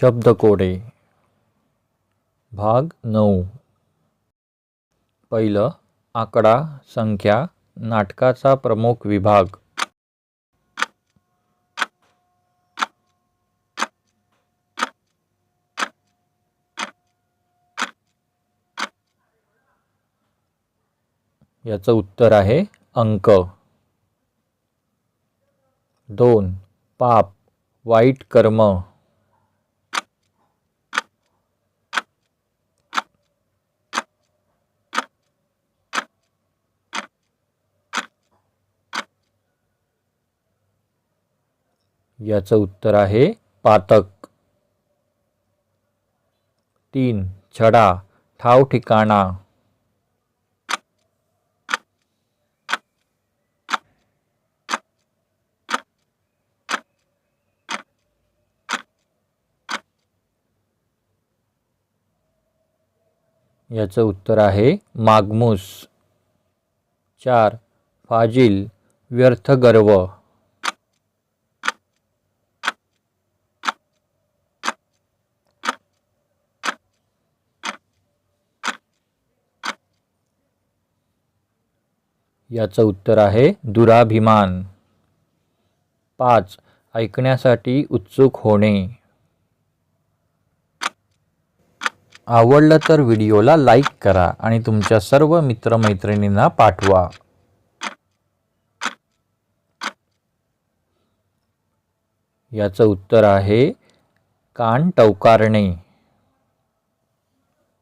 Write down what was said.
शब्दकोडे. भाग नऊ. पहिलं आकडा संख्या नाटकाचा प्रमुख विभाग. याचं उत्तर आहे अंक. दोन पाप वाईट कर्म. याचं उत्तर आहे पातक. तीन छडा ठाव ठिकाणा. याचं उत्तर आहे मागमूस. चार फाजिल व्यर्थ गर्व. याचं उत्तर आहे दुराभिमान. पाच. ऐकण्यासाठी उत्सुक होणे. आवडलं तर व्हिडिओला लाईक करा आणि तुमच्या सर्व मित्रमैत्रिणींना पाठवा. याचं उत्तर आहे कान टवकारणे.